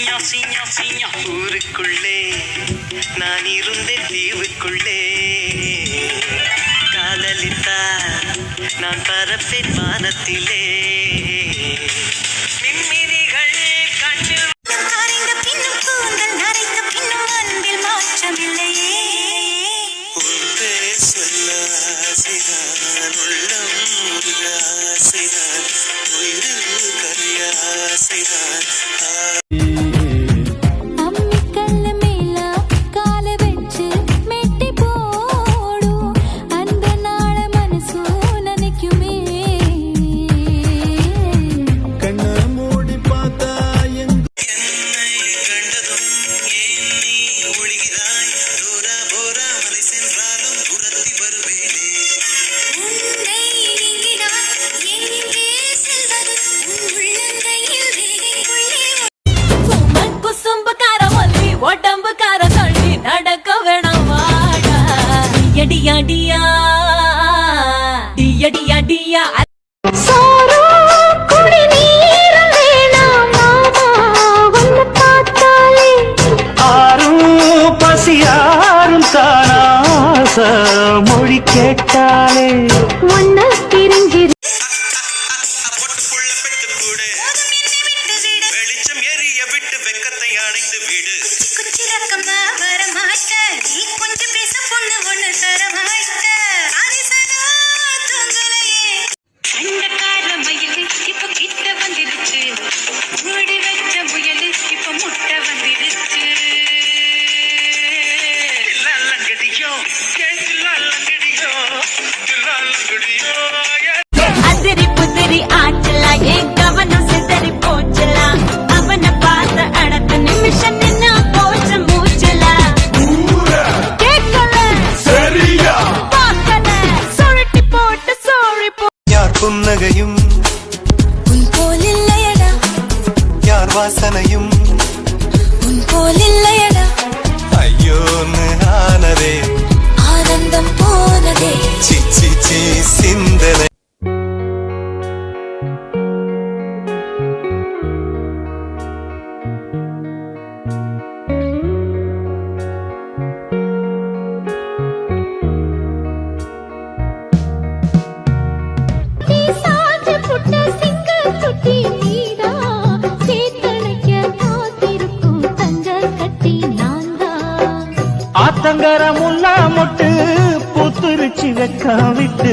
சிங்கம் சிங்கம் சிங்கம். ஊருக்குள்ளே நான் இருந்தேன் தீவுக்குள்ளே. காதலித்தா நான் பரப்பேன் வானத்திலே. ஐயா மொழி கேட்டாலே. ஒன்ன பிரிஞ்சி வெளிச்சம் எரிய விட்டு வெக்கத்தை அடைந்து வீடு. வர மாட்ட நீ கொஞ்சம் பேச பொண்ணு ஒண்ணு தர புன்னகையும் உன் போல் இல்லையடா. யார் வாசனையும் உன் போல் இல்லையடா. ஐயோன்னு ஆனதே. ஆனந்தம் போனதே. சிச்சி சிந்தனை. கண்ணில காவிட்டு